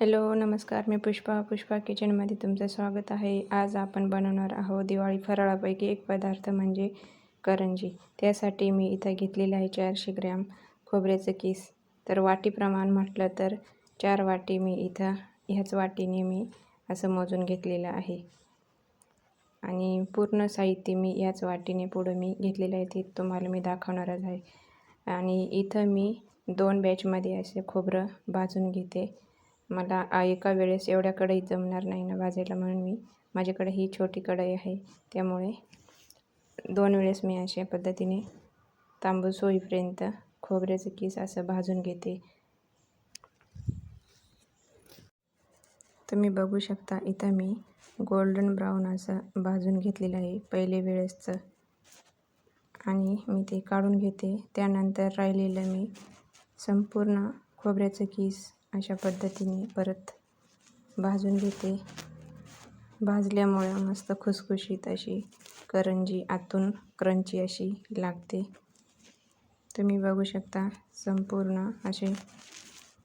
Hello नमस्कार. मी पुष्पा पुष्पा किचनमध्ये तुमचं स्वागत आहे. आज आपण बनवणार आहोत दिवाळी फराळापैकी एक पदार्थ म्हणजे करंजी. त्यासाठी मी इथं घेतलेलं आहे चारशे ग्रॅम खोबऱ्याचं किस. तर वाटीप्रमाण म्हटलं तर चार वाटी मी इथं ह्याच वाटीने मी असं मोजून घेतलेलं आहे. आणि पूर्ण साहित्य मी याच वाटीने पुढं मी घेतलेलं आहे ते तुम्हाला मी दाखवणारच आहे. आणि इथं मी दोन बॅचमध्ये असे खोबरं भाजून घेते. मला एका वेळेस एवढ्या कढई जमणार नाही ना भाजायला म्हणून मी माझ्याकडे ही छोटी कढई आहे. त्यामुळे दोन वेळेस मी अशा पद्धतीने तांबूस होईपर्यंत खोबऱ्याचं किस असं भाजून घेते. तुम्ही बघू शकता इथं मी गोल्डन ब्राऊन असं भाजून घेतलेलं आहे पहिले वेळेसचं. आणि मी ते काढून घेते. त्यानंतर राहिलेलं मी संपूर्ण खोबऱ्याचं किस अशा पद्धतीने परत भाजून घेते. भाजल्यामुळं मस्त खुसखुशीत अशी करंजी आतून क्रंची अशी लागते. तुम्ही बघू शकता संपूर्ण असे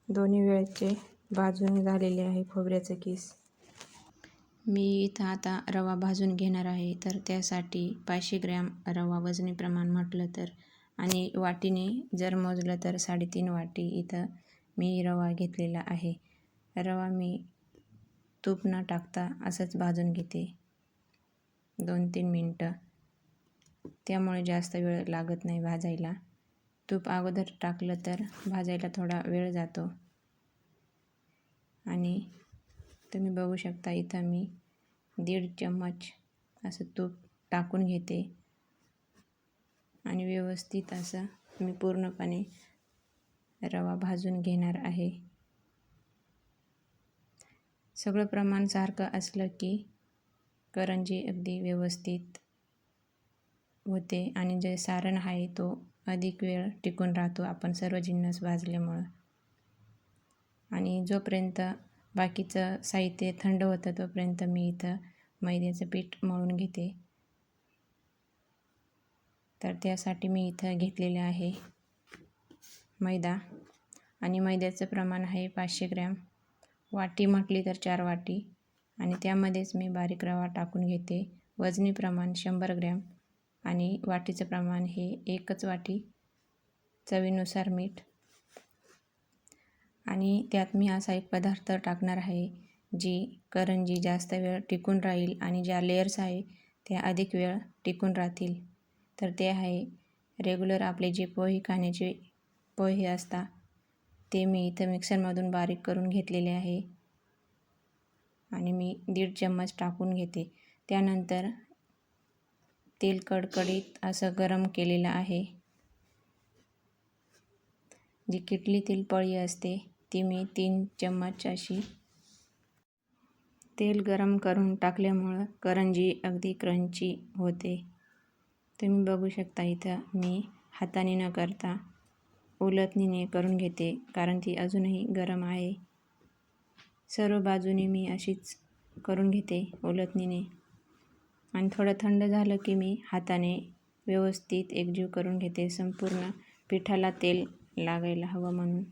दोन्ही वेळेचे भाजून झालेले आहे खोबऱ्याचं किस. मी इथं आता रवा भाजून घेणार आहे तर त्यासाठी पाचशे ग्रॅम रवा वजनी प्रमाण म्हटलं तर. आणि वाटीने जर मोजलं तर साडेतीन वाटी इथं मी रवा घेतलेला आहे. रवा मी तूप न टाकता असंच भाजून घेते. दोन तीन मिनटं. त्यामुळे जास्त वेळ लागत नाही भाजायला. तूप अगोदर टाकलं तर भाजायला थोडा वेळ जातो. आणि तुम्ही बघू शकता इथं मी दीड चम्मच असं तूप टाकून घेते. आणि व्यवस्थित असं मी पूर्णपणे रवा भाजून घेणार आहे. सगळं प्रमाण सारखं असलं की करंजी अगदी व्यवस्थित होते आणि जे सारण आहे तो अधिक वेळ टिकून राहतो आपण सर्व जिन्नस भाजल्यामुळं. आणि जोपर्यंत बाकीचं साहित्य थंड होतं तोपर्यंत मी इथं मैद्याचं पीठ मळून घेते. तर त्यासाठी मी इथं घेतलेलं आहे. मैदा आणि मैद्याचं प्रमाण आहे पाचशे ग्रॅम. वाटी म्हटली तर चार वाटी आणि त्यामध्येच मी बारीक रवा टाकून घेते. वजनी प्रमाण शंभर ग्रॅम आणि वाटीचं प्रमाण हे एकच वाटी चवीनुसार मीठ. आणि त्यात मी असा एक पदार्थ टाकणार आहे जी करंजी जास्त वेळ टिकून राहील आणि ज्या लेयर्स आहे त्या अधिक वेळ टिकून राहतील. तर ते आहे रेग्युलर आपले जे पोहे खाण्याचे पोहे असता. ते मी इथं मिक्सरमधून बारीक करून घेतलेले आहे. आणि मी दीड चम्मच टाकून घेते. त्यानंतर तेल कडकडीत असं गरम केलेलं आहे. जी किटलीतील पळी असते ती मी तीन चम्मच अशी तेल गरम करून टाकल्यामुळं करंजी अगदी क्रंची होते. तुम्ही बघू शकता इथं मी हाताने न करता उलटणीने करून घेते कारण ती अजूनही गरम आहे. सर्व बाजूने मी अशीच करून घेते उलटणीने आणि थोडं थंड झालं की मी हाताने व्यवस्थित एकजीव करून घेते संपूर्ण पिठाला तेल लागायला हवं म्हणून.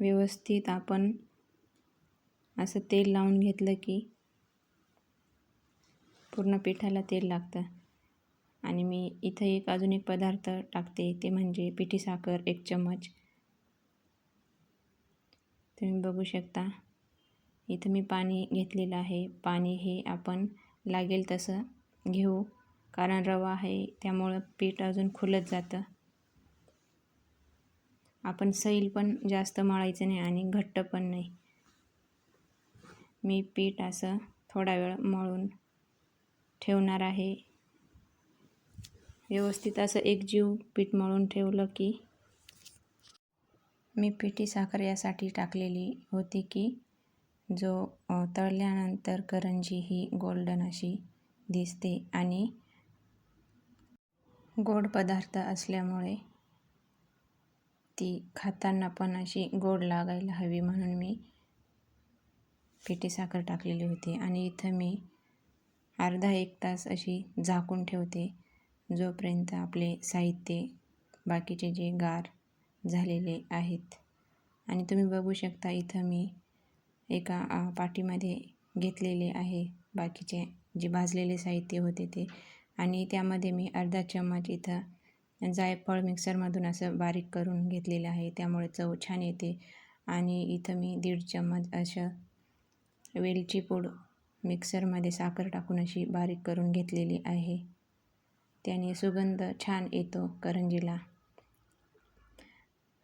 व्यवस्थित आपण असं तेल लावून घेतलं की पूर्ण पिठाला तेल लागतं. आणि मी इथं एक अजून एक पदार्थ टाकते ते म्हणजे पिठी साखर एक चम्मच. तुम्ही बघू शकता. इथं मी पाणी घेतलेलं आहे. पाणी हे आपण लागेल तसं घेऊ कारण रवा आहे त्यामुळं पीठ अजून खुलत जातं. आपण सैल पण जास्त मळायचं नाही आणि घट्ट पण नाही. मी पीठ असं थोडा वेळ मळून ठेवणार आहे. व्यवस्थित असं एक जीव पीठ मळून ठेवलं की मी पिठी साखर यासाठी टाकलेली होती की जो तळल्यानंतर करंजी ही गोल्डन अशी दिसते आणि गोड पदार्थ असल्यामुळे ती खाताना पण अशी गोड लागायला हवी म्हणून मी पिठी साखर टाकलेली होती. आणि इथं मी अर्धा एक तास अशी झाकून ठेवते. जोपर्यंत आपले साहित्य बाकीचे जे गार झालेले आहेत. आणि तुम्ही बघू शकता इथं मी एका पाठीमध्ये पाटीमध्ये घेतलेले आहे बाकीचे जे भाजलेले साहित्य होते ते. आणि त्यामध्ये मी अर्धा चम्मच इथं जायफळ मिक्सरमधून असं बारीक करून घेतलेलं आहे. त्यामुळे चव छान येते. आणि इथं मी दीड चम्मच असं वेलची पूड मिक्सरमध्ये साखर टाकून अशी बारीक करून घेतलेली आहे. त्याने सुगंध छान येतो करंजीला.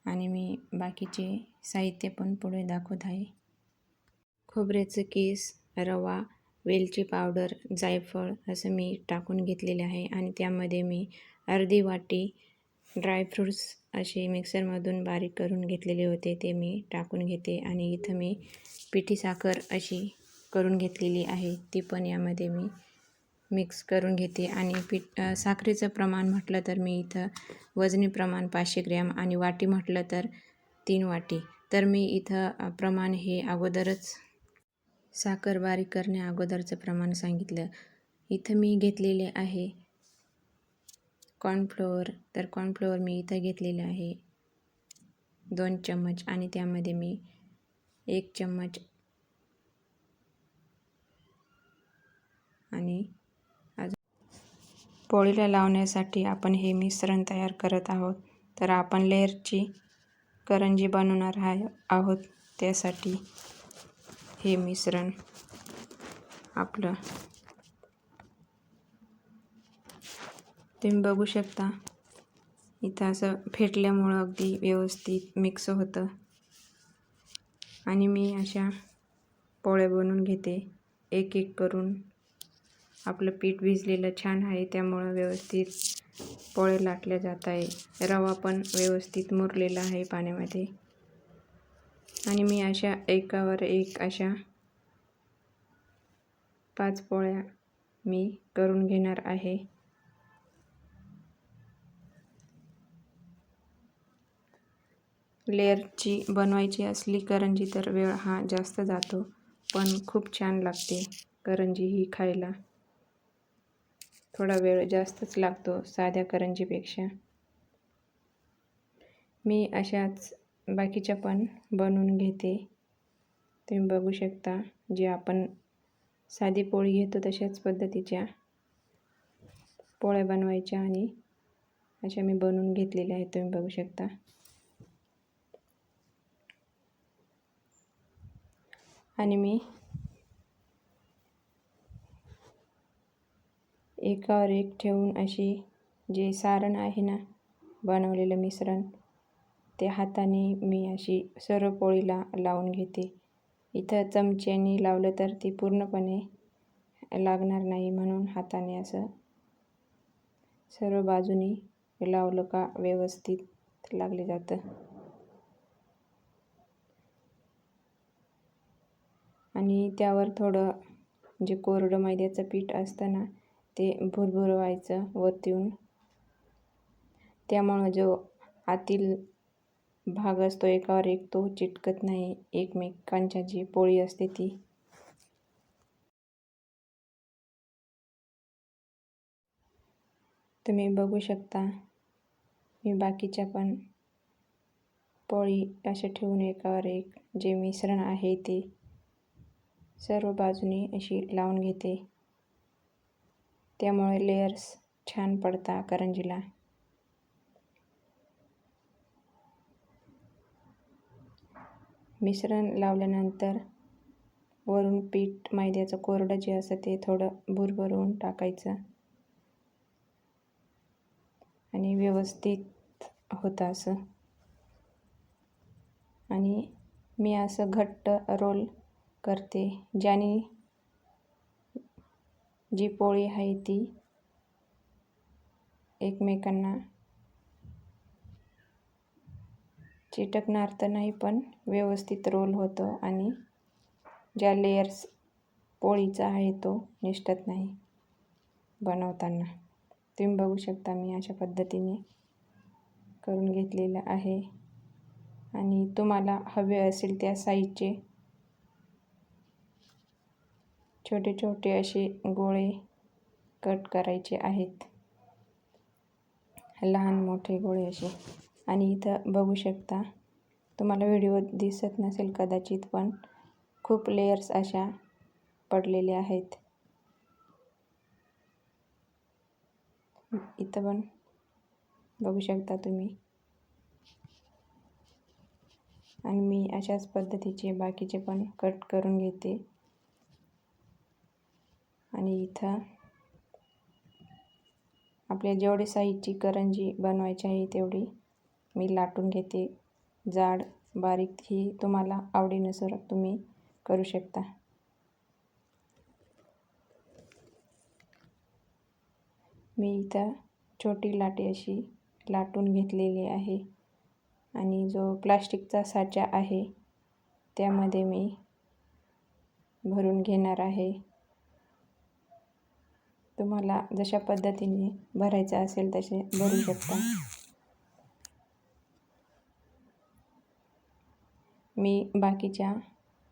आणि मी बाकीचे साहित्य पण पुढे दाखवत आहे. खोबऱ्याचं केस रवा वेलची पावडर जायफळ असं मी टाकून घेतलेले आहे आणि त्यामध्ये मी अर्धी वाटी ड्रायफ्रूट्स असे मिक्सरमधून बारीक करून घेतलेले होते ते मी टाकून घेते आणि इथं मी पिठी साखर अशी करून घेतलेली आहे ती पण यामध्ये मी मिक्स करून घेते आणि पीठ साखरेचं प्रमाण म्हटलं तर मी इथं वजनी प्रमाण पाचशे ग्रॅम आणि वाटी म्हटलं तर तीन वाटी. तर मी इथं प्रमाण हे अगोदरच साखर बारीक करण्या अगोदरचं प्रमाण सांगितलं. इथं मी घेतलेले आहे कॉर्नफ्लोअर. तर कॉर्नफ्लोअर मी इथं घेतलेलं आहे दोन चम्मच आणि त्यामध्ये मी एक चम्मच आणि पोळीला लावण्यासाठी आपण हे मिश्रण तयार करत आहोत. तर आपण लेअरची करंजी बनवणार आहे आहोत. त्यासाठी हे मिश्रण आपलं. तुम्ही बघू शकता इथं असं फेटल्यामुळं अगदी व्यवस्थित मिक्स होतं. आणि मी अशा पोळ्या बनवून घेते एक एक करून. आपलं पीठ भिजलेलं छान आहे त्यामुळं व्यवस्थित पोळे लाटल्या जात आहे. रवा पण व्यवस्थित मुरलेला आहे पाण्यामध्ये. आणि मी अशा एकावर एक अशा पाच पोळ्या मी करून घेणार आहे. लेअरची बनवायची असली करंजी तर वेळ हा जास्त जातो पण खूप छान लागते करंजी ही खायला. थोडा वेळ जास्तच लागतो साध्या करंजीपेक्षा. मी अशाच बाकीच्या पण बनवून घेते. तुम्ही बघू शकता जे आपण साधी पोळी घेतो तशाच पद्धतीच्या पोळ्या बनवायच्या आणि अशा मी बनवून घेतलेल्या आहेत तुम्ही बघू शकता. आणि मी एकावर एक ठेवून अशी जे सारण आहे ना बनवलेलं मिश्रण ते हाताने मी अशी सर्व पोळीला लावून घेते. इथं चमच्याने लावलं तर ती पूर्णपणे लागणार नाही म्हणून हाताने असं सर्व बाजूनी लावलं का व्यवस्थित लागले जातं. आणि त्यावर थोडं जे कोरडं मैद्याचं पीठ असतं ना ते भुरभुरवायचं वरतीून त्यामुळं जो आतील भाग असतो एकावर एक तो चिटकत नाही एकमेकांच्या जी पोळी असते ती. तुम्ही बघू शकता मी बाकीच्या पण पोळी अशा ठेवून एकावर एक जे मिश्रण आहे ते सर्व बाजूनी अशी लावून घेते. त्यामुळे लेयर्स छान पडता करंजीला. मिश्रण लावल्यानंतर वरून पीठ मैद्याचं कोरडं जे असतं ते थोडं भुरभरून टाकायचं. आणि व्यवस्थित होतं असं. आणि मी असं घट्ट रोल करते ज्याने जी पोळी आहे ती एकमेकांना चिटकणार तर नाही पण व्यवस्थित रोल होतो आणि ज्या लेयर्स पोळीचा आहे तो निष्ठत नाही बनवताना. तुम्ही बघू शकता मी अशा पद्धतीने करून घेतलेलं आहे. आणि तुम्हाला हवे असेल त्या साईजचे छोटे छोटे असे गोळे कट करायचे आहेत. लहान मोठे गोळे असे. आणि इथं बघू शकता तुम्हाला व्हिडिओ दिसत नसेल कदाचित पण खूप लेयर्स अशा पडलेल्या आहेत. इथं पण बघू शकता तुम्ही. आणि मी अशाच पद्धतीचे बाकीचे पण कट करून घेते. आणि इथं आपल्या जेवढी साईजची करंजी बनवायची आहे तेवढी मी लाटून घेते. जाड बारीक ही तुम्हाला आवडीनुसार तुम्ही करू शकता. मी इथं छोटी लाटी अशी लाटून घेतलेली आहे आणि जो प्लास्टिकचा साचा आहे त्यामध्ये मी भरून घेणार आहे. तुम्हाला जशा पद्धतीने भरायचं असेल तसे भरू शकता. मी बाकीच्या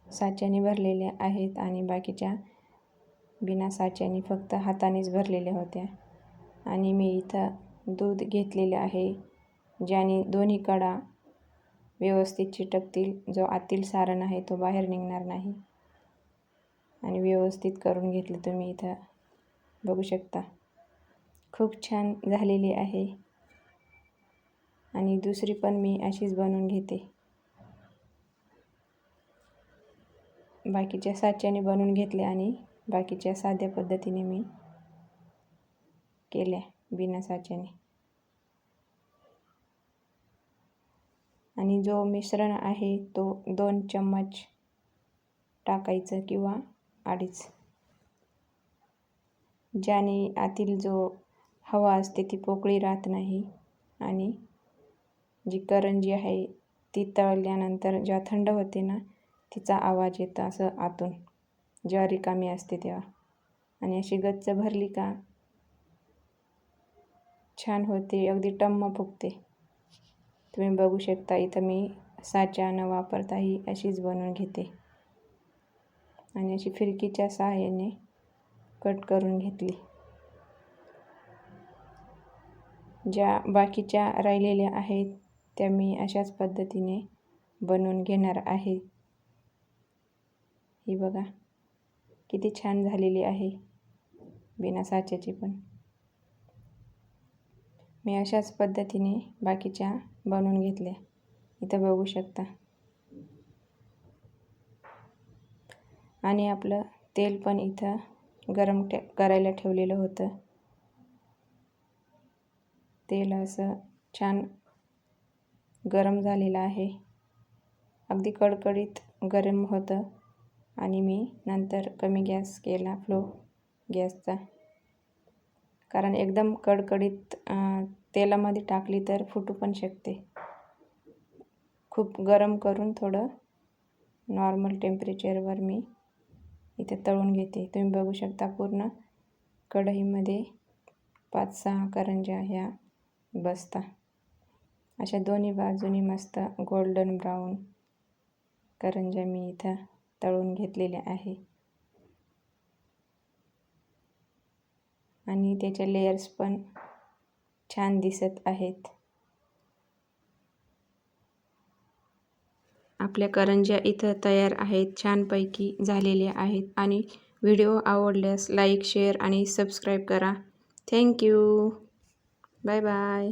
साच्याने भरलेल्या आहेत आणि बाकीच्या बिना साच्याने फक्त हातानेच भरलेल्या होत्या. आणि मी इथं दूध घेतलेले आहे ज्याने दोन्ही कडा व्यवस्थित चिटकतील जो आतील सारण आहे तो बाहेर निघणार नाही. आणि व्यवस्थित करून घेतलं तुम्ही इथं. बघू शकता. खूप छान झालेली आहे. आणि दुसरी पण मी अशीच बनवून घेते. बाकीच्या साच्याने बनवून घेतले आणि बाकीच्या साध्या पद्धतीने मी केल्या बिना साच्याने. आणि जो मिश्रण आहे तो दोन चम्मच टाकायचं किंवा अडीच. ज्याने आतील जो हवा असते ती पोकळी राहत नाही आणि जी करंजी आहे ती तळल्यानंतर जेव्हा थंड होते ना तिचा आवाज येतो असं आतून. जेव्हा रिकामी असते तेव्हा. आणि अशी गच्च भरली का? छान होते अगदी टम्म फुगते. तुम्ही बघू शकता इथं मी साचा न वापरता ही अशीच बनवून घेते. आणि अशी फिरकीच्या सहाय्याने कट करून घेतली. ज्या बाकीच्या राहिलेल्या आहेत त्या मी अशाच पद्धतीने बनवून घेणार आहे. ही बघा किती छान झालेली आहे. बिना साच्याची पण. मी अशाच पद्धतीने बाकीच्या बनवून घेतल्या. इथं बघू शकता. आणि आपलं तेल पण इथं गरम ठे करायला ठेवलेलं होतं. तेल असं छान गरम झालेलं आहे. अगदी कडकडीत गरम होतं आणि मी नंतर कमी गॅस केला फ्लो गॅसचा. कारण एकदम कडकडीत तेलामध्ये टाकली तर फुटू पण शकते. खूप गरम करून थोडं नॉर्मल टेम्परेचरवर मी इथे तळून घेते. तुम्ही बघू शकता पूर्ण कढईमध्ये पाच सहा करंज्या ह्या बसता. अशा दोन्ही बाजूनी मस्त गोल्डन ब्राऊन करंज्या मी इथं तळून घेतलेल्या आहे. आणि त्याच्या लेयर्स पण छान दिसत आहेत. आपल्या करंज्या इथं तयार आहेत छानपैकी झालेल्या आहेत. आणि व्हिडिओ आवडल्यास लाईक शेअर आणि सबस्क्राईब करा. Thank you bye bye.